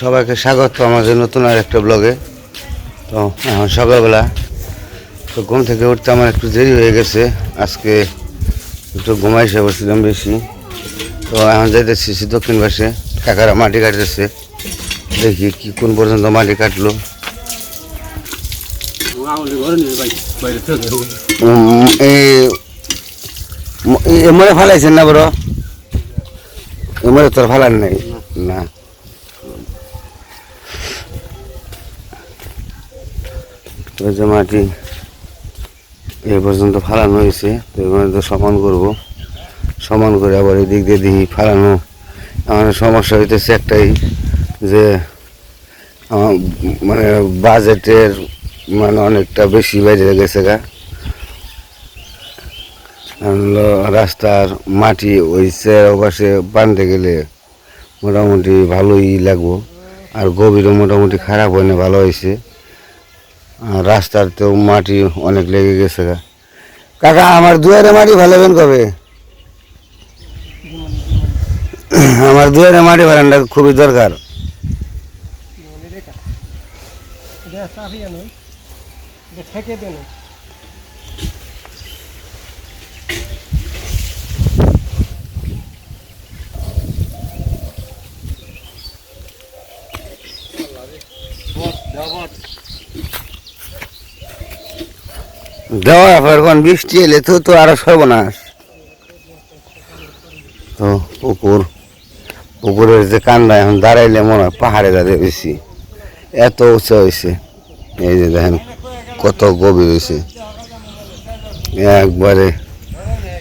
সবাইকে স্বাগত আমাদের নতুন আর একটা ব্লগে তো এখন সকালবেলা, তো ঘুম থেকে উঠতে আমার একটু দেরি হয়ে গেছে। আজকে একটু ঘুমাইসে বসছিলাম বেশি। তো এখন যাইতেছি সে দক্ষিণ পাশে, কাকারা মাটি কাটতেছে। দেখি কি কোন পর্যন্ত মাটি কাটলো। এই এমরে ফালাইছেন না বড় এমরে তোর ফালান নাই? না। তো যে মাটি এ পর্যন্ত ফালানো হয়েছে, তো এখানে তো সমান করব। সমান করে আবার এই দিক দিয়ে দিই ফালানো। আমার সমস্যা হইতেছে একটাই যে মানে বাজেটের মানে অনেকটা বেশি বাইরে গেছে গা। রাস্তার মাটি ওই পাশে বানতে গেলে মোটামুটি ভালোই লাগবো। আর গভীরও মোটামুটি খারাপ হয় না, ভালো হয়েছে। রাস্তার তো মাটি অনেক লেগে গেছে কাকা, আমার দুয়ারে মাটি ভালোবেন কবে? আমার দুয়ারে মাটি ভাড়ানটা খুবই দরকার। দেওয়া এখন বৃষ্টি এলে তো তো আরও সর্বনাশ। তো পুকুর। পুকুরের যে কান্দা এখন দাঁড়াইলে মনে হয় পাহাড়ে দাঁড়িয়ে বেশি। এত উঁচু হয়েছে। এই যে দেখেন, কত গভীর হয়েছে। একবারে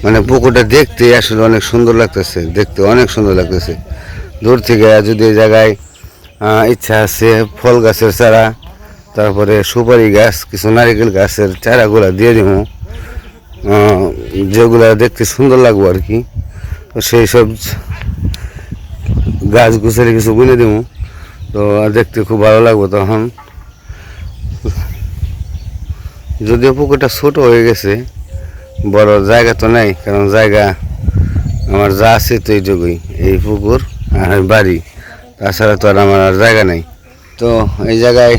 মানে পুকুরটা দেখতে আসলে অনেক সুন্দর লাগতেছে, দেখতে অনেক সুন্দর লাগতেছে। দূর থেকে যদি জায়গায় ইচ্ছা আছে, ফল গাছের চারা তারপরে সুপারি গাছ, কিছু নারিকেল গাছের চারাগুলা দিয়ে দিব যেগুলা দেখতে সুন্দর লাগবো আর কি। তো সেই সব গাছ গুছালি কিছু বুনে দিব তো দেখতে খুব ভালো লাগবো তখন। যদিও পুকুরটা ছোট হয়ে গেছে, বড় জায়গা তো নাই, কারণ জায়গা আমার যা আছে তো এইটুকুই এই পুকুর আর বাড়ি। তাছাড়া তো আর আমার আর জায়গা নেই। তো এই জায়গায়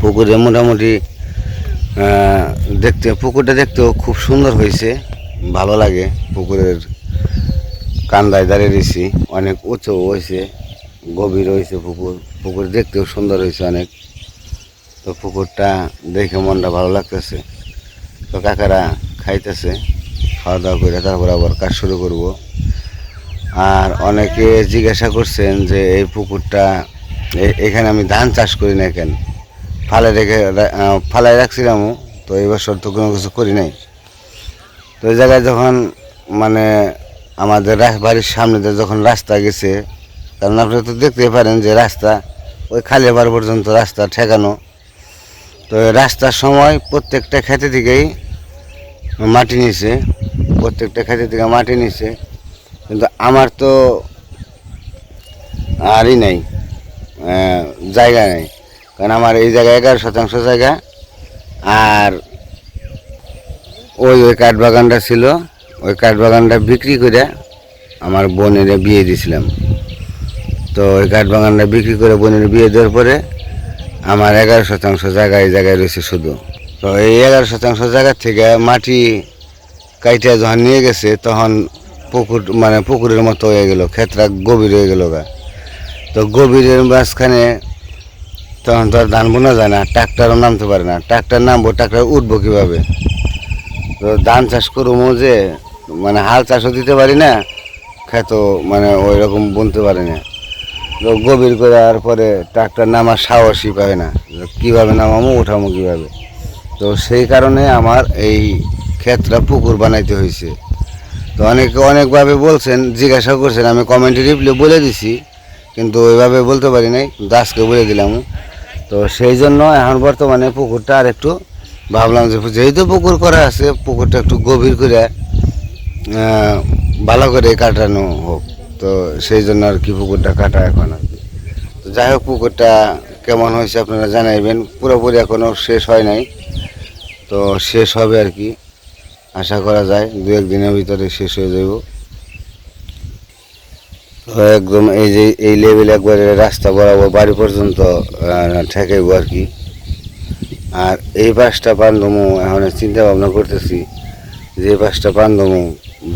পুকুরে মোটামুটি দেখতে, পুকুরটা দেখতেও খুব সুন্দর হয়েছে, ভালো লাগে, পুকুরের কান্দায় দাঁড়িয়ে রয়েছি, অনেক উঁচু হয়েছে, গভীর হয়েছে পুকুর পুকুর দেখতেও সুন্দর হয়েছে অনেক, তো পুকুরটা দেখে মনটা ভালো লাগতেছে, তো কাকারা খাইতেছে, খাওয়া দাওয়া করে তারপর আবার কাজ শুরু করব, আর অনেকে জিজ্ঞাসা করছেন যে এই পুকুরটা এখানে আমি ধান চাষ করি না কেন? ফালে রেখে ফালাই রাখছিলামও তো এই বছর তো কোনো কিছু করি নাই। তো এই জায়গায় যখন মানে আমাদের বাড়ির সামনে যখন রাস্তা গেছে, কারণ আপনারা তো দেখতেই পারেন যে রাস্তা, ওই খালি খালিয়াবার পর্যন্ত রাস্তা ঠেকানো। তো রাস্তার সময় প্রত্যেকটা খেতে থেকেই মাটি নিছে, প্রত্যেকটা খেতে থেকে মাটি নিছে। কিন্তু আমার তো আরই নাই জায়গা নেই। কারণ আমার এই জায়গায় এগারো শতাংশ জায়গা। আর ওই ওই কাঠবাগানটা ছিল। ওই কাঠবাগানটা বিক্রি করে আমার বোনের বিয়ে দিয়েছিলাম। তো ওই কাঠবাগানটা বিক্রি করে বোনের বিয়ে দেওয়ার পরে আমার এগারো শতাংশ জায়গা এই জায়গায় রয়েছে শুধু। তো এই এগারো শতাংশ জায়গা থেকে মাটি কাইটা যখন নিয়ে গেছে, তখন পুকুর মানে পুকুরের মতো হয়ে গেল, ক্ষেত্রা গভীর হয়ে গেল গা। তো গভীরের মাঝখানে তখন তো আর ধান বোনা যায় না, ট্রাক্টারও নামতে পারে না। ট্রাক্টার নামবো, ট্রাক্টার উঠবো কীভাবে? তো ধান চাষ করব যে মানে হাল চাষও দিতে পারি না খেত মানে ওই রকম বুনতে পারি না। তো গভীর করে আর পরে ট্রাক্টর নামার সাহসই পাবে না কীভাবে নামামো উঠামো কীভাবে। তো সেই কারণে আমার এই ক্ষেতটা পুকুর বানাইতে হয়েছে তো অনেকে অনেকভাবে বলছেন, জিজ্ঞাসা করছেন, আমি কমেন্টে রিপ্লে বলে দিছি, কিন্তু ওইভাবে বলতে পারি নাই দাসকে বলে দিলাম। তো সেই জন্য এখন বর্তমানে পুকুরটা আর একটু ভাবলাম যে যেহেতু পুকুর করা আছে, পুকুরটা একটু গভীর করে ভালো করে কাটানো হোক। তো সেই জন্য আর কি পুকুরটা কাটা এখন আর কি। তো যাই হোক, পুকুরটা কেমন হয়েছে আপনারা জানাইবেন। পুরোপুরি এখনও শেষ হয় নাই। তো শেষ হবে আর কি। আশা করা যায় দু একদিনের ভিতরে শেষ হয়ে যাব একদম এই যে, এই লেভেল একবারে রাস্তা বরাবর বাড়ি পর্যন্ত ঠেকাইব আর কি। আর এই পাঁচটা পান্দমু এখন চিন্তা ভাবনা করতেছি যে পাঁচটা পান্দমু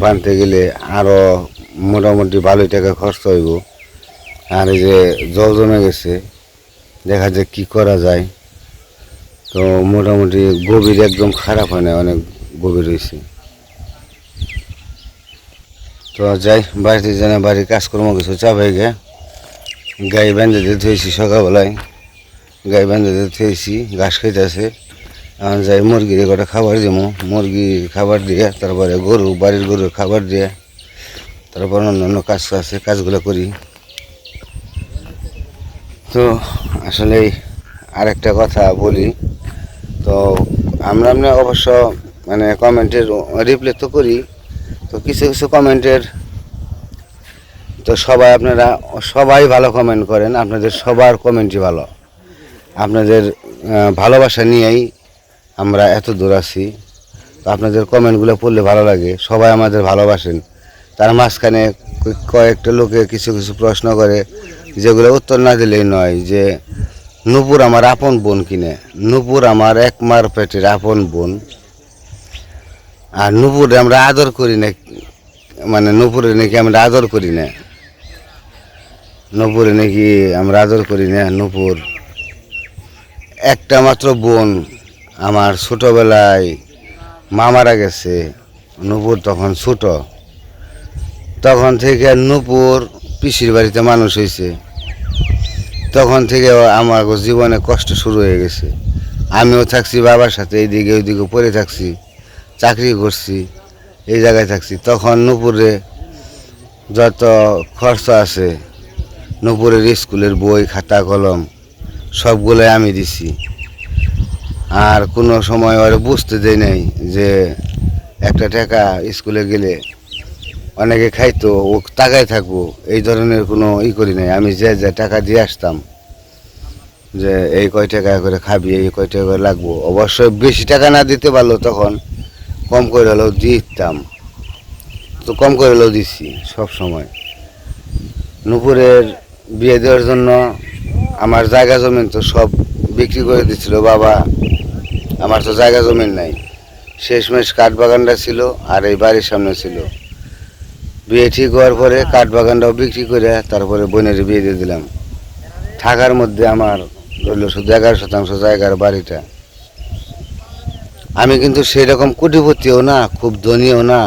বানতে গেলে আরও মোটামুটি ভালোই টাকা খরচ হইব। আর এই যে, জল জমে গেছে, দেখা যায় কি করা যায়। তো মোটামুটি গভীর একদম খারাপ হয় না অনেক গভীর হয়েছে তো যাই, বাড়িতে জানে বাড়ির কাজকর্ম কিছু চাপাই গে গাই বেঁধে হয়েছি সকালবেলায়। গাই বেঁধে দিতে হয়েছি ঘাস খাইতেছে। আর যাই মুরগির কটা খাবার দিব মুরগি খাবার দিয়ে, তারপরে গরু, বাড়ির গরুর খাবার দিয়ে, তারপর অন্যান্য কাজ আছে, কাজগুলো করি। তো আসলে আরেকটা কথা বলি, তো আমরা আমরা অবশ্য মানে কমেন্টের রিপ্লাই তো করি তো কিছু কিছু কমেন্টের তো সবাই আপনারা, সবাই ভালো কমেন্ট করেন। আপনাদের সবার কমেন্টই ভালো। আপনাদের ভালোবাসা নিয়েই আমরা এত দূর আছি। তো আপনাদের কমেন্টগুলো পড়লে ভালো লাগে। সবাই আমাদের ভালোবাসেন। তার মাঝখানে কয়েকটা লোকে কিছু কিছু প্রশ্ন করে, যেগুলো উত্তর না দিলেই নয় যে, নূপুর আমার আপন বোন কিনে। নূপুর আমার একমার পেটের আপন বোন। আর নূপুরে আমরা আদর করি না মানে নূপুরে নাকি আমরা আদর করি না। নূপুরে নাকি আমরা আদর করি না, নূপুর একটা মাত্র বোন আমার ছোটোবেলায় মা মারা গেছে, নূপুর তখন ছোট। তখন থেকে নূপুর পিসির বাড়িতে মানুষ হয়েছে তখন থেকে আমার জীবনে কষ্ট শুরু হয়ে গেছে। আমিও থাকছি বাবার সাথে, এইদিকে ওইদিকে পড়ে থাকছি। চাকরি করছি, এই জায়গায় থাকছি। তখন নূপুরে যত খরচ আছে, নূপুরের স্কুলের বই, খাতা, কলম, সবগুলোই আমি দিছি। আর কোনো সময় ওরা বুঝতে দেয় নাই যে একটা টাকা স্কুলে গেলে অনেকে খাইতো, ও টাকায় থাকব, এই ধরনের কোনো ই করি নাই। আমি যে যে টাকা দিয়ে আসতাম, যে এই কয় টাকা করে খাবি, এই কয় টাকা করে লাগবো, অবশ্যই বেশি টাকা না দিতে পারল তখন কম করে হলেও দিতাম। তো কম করে হলেও দিচ্ছি সব সময়। নুপুরের বিয়ে দেওয়ার জন্য আমার জায়গা জমিন তো সব বিক্রি করে দিচ্ছিল বাবা। আমার তো জায়গা জমিন নাই। শেষমেশ কাঠ বাগানটা ছিল আর এই বাড়ির সামনে ছিল। বিয়ে ঠিক হওয়ার পরে কাঠ বাগানটাও বিক্রি করে তারপরে বোনের বিয়ে দিয়ে দিলাম। থাকার মধ্যে আমার ধরলো শুধু এগারো শতাংশ জায়গার বাড়িটা। আমি কিন্তু সেই রকম কোটিপতিও না, খুব ধনীও না।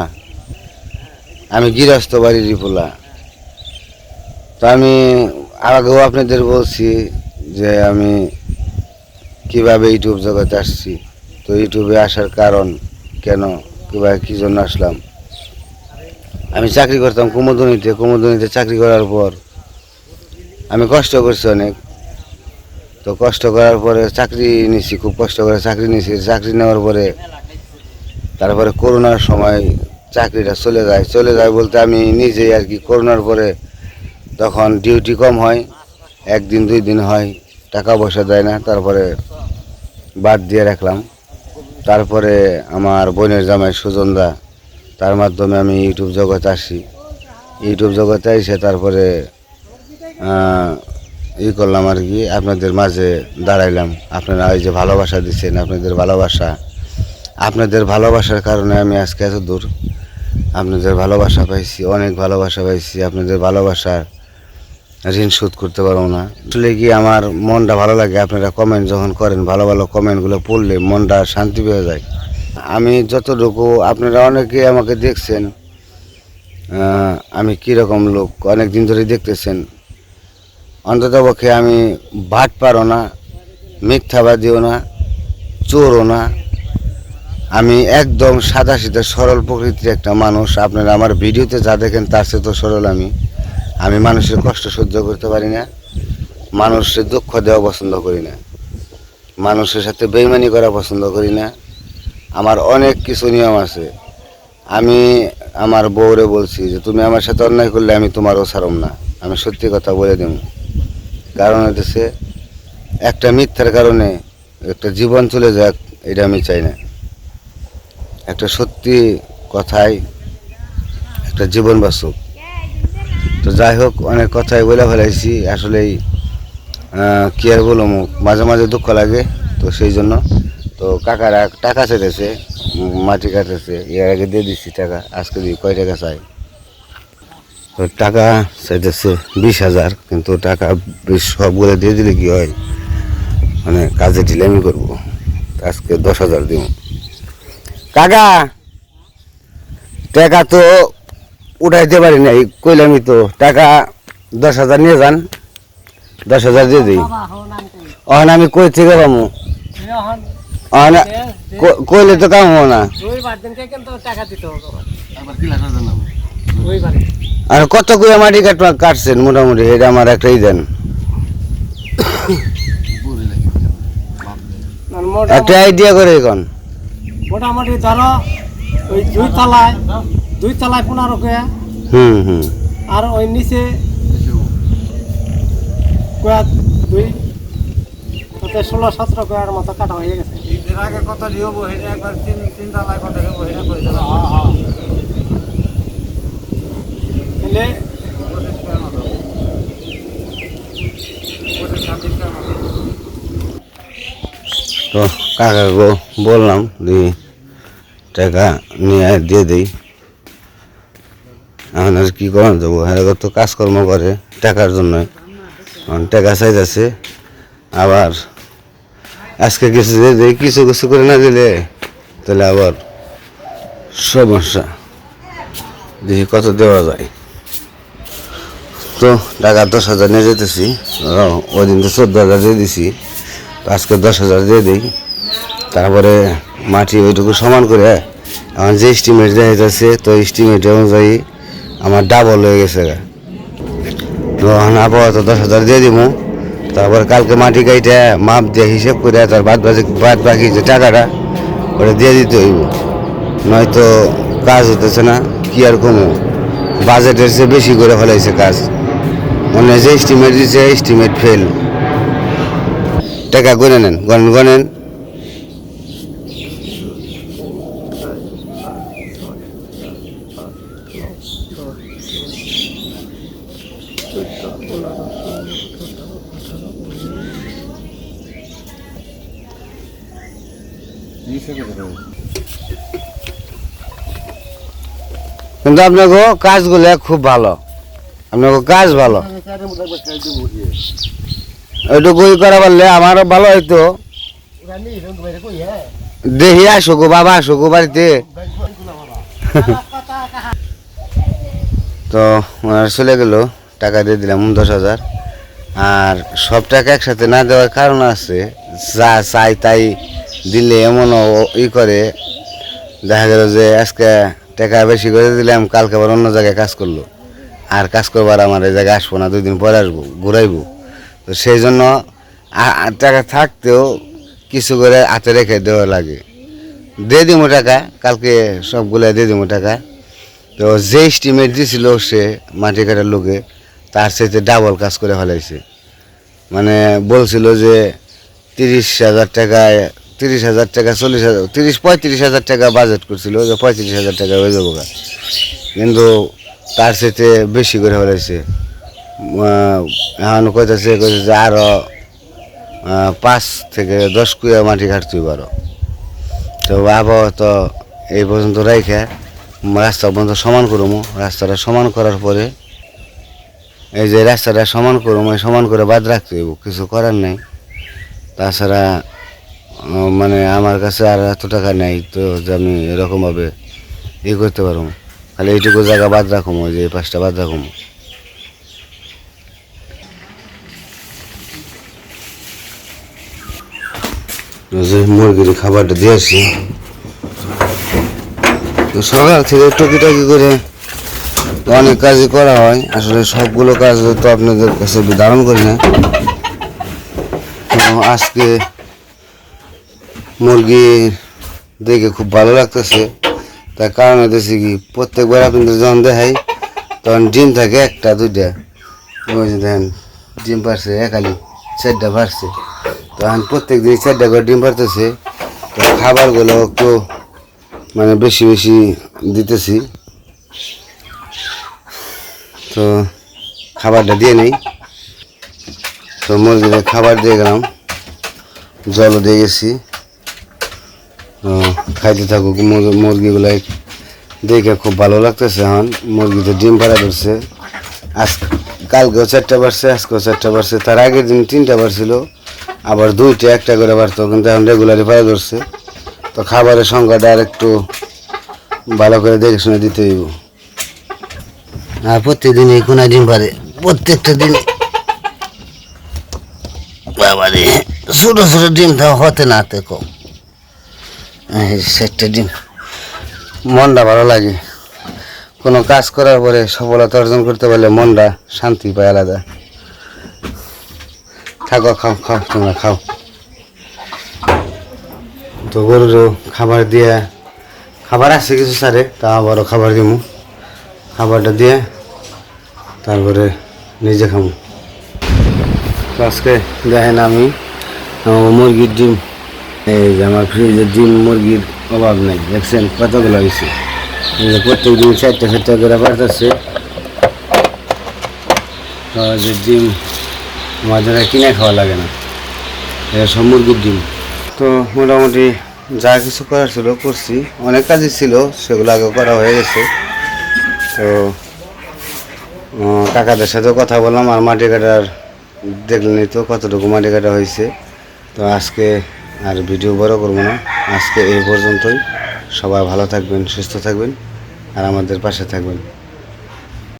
আমি গৃহস্থ বাড়ির পোলা তো আমি আগেও আপনাদের বলছি যে আমি কীভাবে ইউটিউব জগতে আসছি। তো ইউটিউবে আসার কারণ কেন, কীভাবে কী জন্য আসলাম? আমি চাকরি করতাম কুমোদনীতে কুমোদনীতে চাকরি করার পর আমি কষ্ট করছি অনেক। তো কষ্ট করার পরে চাকরি নিছি, খুব কষ্ট করে চাকরি নিছি। চাকরি নেওয়ার পরে তারপরে করোনার সময় চাকরিটা চলে যায়। চলে যায় বলতে আমি নিজেই আর কি করোনার পরে তখন ডিউটি কম হয়, একদিন, দুই দিন হয়, টাকা পয়সা দেয় না। তারপরে বাদ দিয়ে রাখলাম। তারপরে আমার বোনের জামাই সুজনদা, তার মাধ্যমে আমি ইউটিউব জগতে আসি। ইউটিউব জগতে এসে তারপরে ই করলাম আর কি, আপনাদের মাঝে দাঁড়াইলাম। আপনারা এই যে ভালোবাসা দিচ্ছেন, আপনাদের ভালোবাসা। আপনাদের ভালোবাসার কারণে আমি আজকে এত দূর। আপনাদের ভালোবাসা পাইছি, অনেক ভালোবাসা পাইছি। আপনাদের ভালোবাসার ঋণ শোধ করতে পারব না। আসলে কি আমার মনটা ভালো লাগে? আপনারা কমেন্ট যখন করেন, ভালো ভালো কমেন্টগুলো পড়লে মনটা শান্তি পেয়ে যায়। আমি যতটুকু, আপনারা অনেকে আমাকে দেখছেন আমি কীরকম লোক? অনেক দিন ধরে দেখতেছেন। অন্ততপক্ষে আমি ভাট পারো না মিথ্যাবাদীও না, চোরও না। আমি একদম সাদা সিধা সরল প্রকৃতির একটা মানুষ। আপনারা আমার ভিডিওতে যা দেখেন তার চেয়ে তো সরল আমি। আমি মানুষের কষ্ট সহ্য করতে পারি না, মানুষের দুঃখ দেওয়া পছন্দ করি না, মানুষের সাথে বেইমানি করা পছন্দ করি না। আমার অনেক কিছু নিয়ম আছে। আমি আমার বউরে বলছি যে, তুমি আমার সাথে অন্যায় করলে আমি তোমারও ছাড়ম না। আমি সত্যি কথা বলে দেব। কারণ হচ্ছে একটা মিথ্যার কারণে একটা জীবন চলে যাক এটা আমি চাই না। একটা সত্যি কথাই একটা জীবন বাঁচুক। তো যাই হোক অনেক কথাই বলে ফেলাইছি আসলেই কি আর বলব মাঝে মাঝে দুঃখ লাগে তো সেই জন্য। তো কাকারা টাকা চাইতেছে উম, মাটি কাটতেছে এর আগে দিয়ে দিচ্ছি টাকা আজকে দিয়ে কয় টাকা তো টাকা চাইতেছে বিশ হাজার কিন্তু টাকা বিশ সবগুলো দিয়ে দিলে কি হয়? মানে কাজে ঢিলামি করব। আজকে দশ হাজার দিব। কাকা টাকা তো উঠাইতে পারি নাই কইলামই তো টাকা দশ হাজার নিয়ে যান। দশ হাজার দিয়ে দিই। আমি অহন আমি কই থেকে পাবো অহন কইলে তো কাম হব না। টাকা দিতে হবে। আর কত করে মাটি কাটবা কাটছেন মোটামুটি? এটা আমার একটা ই দেন একটা আইডিয়া করে এখন। মোটামুটি ধরো ওই দুই তলায় দুই তলায় পনেরো করে হুম হুম। আর ওই নিচে কয়া দুই তাতে ষোলো সতেরো কয়ার মতো কাটা হয়ে গেছে। এর আগে কত লিখব সেটা একবার তিন তিন তলায় কত করে দেবো এলে তো কাকাকে বললাম টাকা নিয়ে দিয়ে দিই। এখন আর কি করা যাব হ্যাঁ তো কাজকর্ম করে টাকার জন্য। টাকা চাইতেছে, আবার আজকে কিছু দিয়ে দিই, কিছু কিছু করে না দিলে তাহলে আবার সমস্যা। দেখি কত দেওয়া যায়। তো টাকা দশ হাজার নিয়ে যেতেছি। ওই দিন তো চোদ্দ হাজার দিয়ে দিছি। আজকে দশ হাজার দিয়ে দিই। তারপরে মাটি ওইটুকু সমান করে আমার যে স্টিমেট দেওয়া যাচ্ছে, তো স্টিমেট অনুযায়ী আমার ডাবল হয়ে গেছে। তো আপাতত দশ হাজার দিয়ে দিব তারপর কালকে মাটি কাইটে মাপ দিয়ে হিসেব করে তার বাদ বাকি বাদ বাকি যে টাকাটা, ওটা দিয়ে দিতে হইব। নয়তো কাজ হতেছে না, কি আর কমো? বাজেটের চেয়ে বেশি করে ফেলাইছে কাজ। মনে যে এস্টিমেট দিচ্ছে এস্টিমেট ফেল টাকা গনে নেন গনেন গনেন কিন্তু আপনাকে কাজগুলো খুব ভালো। আপনাকে কাজ ভালো। ওইটুকুই করা পারলে আমারও ভালো হইতো। দেখি আসো গো, বাবা আসো গো বাড়িতে। তো ওনার চলে গেল, টাকা দিয়ে দিলাম দশ হাজার। আর সব টাকা একসাথে না দেওয়ার কারণ আছে, যা চাই তাই দিলে এমনও ই করে। দেখা গেল যে আজকে টাকা বেশি করে দিলাম, কালকে আবার অন্য জায়গায় কাজ করল। আর কাজ করবার আমার এই জায়গায় আসব না দুই দিন পরে আসব, ঘুরাইবো। তো সেই জন্য টাকা থাকতেও কিছু করে হাতে রেখে দেওয়া লাগে। দিয়ে দিব টাকা, কালকে সবগুলো দিয়ে দিব টাকা। তো যে স্টিমেট দিছিল সে মাটি কাটার লোকে, তার সাথে ডাবল কাজ করে ফেলাইছে। মানে বলছিল যে তিরিশ হাজার টাকায়, তিরিশ হাজার টাকা, চল্লিশ হাজার, তিরিশ, পঁয়ত্রিশ হাজার টাকা বাজেট করছিল, যে পঁয়ত্রিশ হাজার টাকা হয়ে যাব কিন্তু তার সাথে বেশি করে ফেলাইছে আহ, এখন কইতেছে কইছে যে আরও পাঁচ থেকে দশ কুয়া মাটি কাটতে পারো। তো আবহাওয়া তো এই পর্যন্ত রাইখে রাস্তা পর্যন্ত সমান করব রাস্তাটা সমান করার পরে এই যে রাস্তাটা সমান করব সমান করে বাদ রাখতে হইব কিছু করার নেই। তাছাড়া মানে আমার কাছে আর এত টাকা নেই তো যে আমি এরকমভাবে ই করতে পারব খালি এইটুকু জায়গা বাদ রাখব যে এই পাঁচটা বাদ রাখব যে মুরগির খাবারটা দিয়েছি, তো সকাল থেকে টুকিটাকি করে অনেক কাজই করা হয়। আসলে সবগুলো কাজ তো আপনাদের কাছে ধারণ করি না। আজকে মুরগি দেখে খুব ভালো লাগতেছে। তার কারণ হতেছে কি প্রত্যেকবার আপনাদের যখন দেখাই, তখন ডিম থাকে একটা, দুইটা। দেখেন, ডিম পারছে একালি, চারটা পারছে তখন প্রত্যেক দিন চারটা করে ডিম পারতেছে খাবারগুলো একটু মানে বেশি বেশি দিতেছি। তো খাবারটা দিয়ে নেই। তো মুরগিদের খাবার দিয়ে গেলাম, জলও দিয়ে গেছি। খাইতে থাকুক মুর- মুরগিগুলাই দেখে খুব ভালো লাগতেছে এখন। মুরগিতে ডিম পাড়া ধরছে। আজ কালকেও চারটা বাড়ছে, আজকেও চারটা বাড়ছে। তার আগের দিন তিনটা বাড়ছিল, আবার দুইটা, একটা করে বাড়তো, কিন্তু এখন রেগুলারই পাড়া ধরছে। তো খাবারের সংখ্যাটা আর একটু ভালো করে দেখে শুনে দিতে হইব। আর প্রত্যেকদিন এই কোনায় ডিম পারে প্রত্যেকটা দিন। বাবারে, ছোটো ছোটো ডিম তো হতে না, হতে কম। চারটে ডিম মনটা ভালো লাগে। কোনো কাজ করার পরে সফলতা অর্জন করতে পারলে মনটা শান্তি পায় আলাদা। থাকো, খাও খাও, তোমরা খাও। তো গরুরও খাবার দিয়ে, খাবার আছে কিছু স্যারে তা আবারও খাবার দিব খাবারটা দিয়ে তারপরে নিজে খাব আজকে দেখেন আমি মুরগির ডিম এই যে আমার ফ্রিজের ডিম, মুরগির অভাব নাই, দেখছেন কতগুলো হয়েছে? প্রত্যেক দিন চারটে চারটে করে তো যে ডিম, আমাদের কিনে খাওয়া লাগে না। এটা সব মুরগির ডিম। তো মোটামুটি যা কিছু করার ছিল, করছি। অনেক কাজই ছিল, সেগুলো আগে করা হয়ে গেছে। তো কাকাদের সাথেও কথা বললাম, আর মাটি কাটার দেখলেনই তো কতটুকু মাটি কাটা হয়েছে। তো আজকে আর ভিডিও বড় করব না। আজকে এই পর্যন্তই। সবাই ভালো থাকবেন, সুস্থ থাকবেন, আর আমাদের পাশে থাকবেন।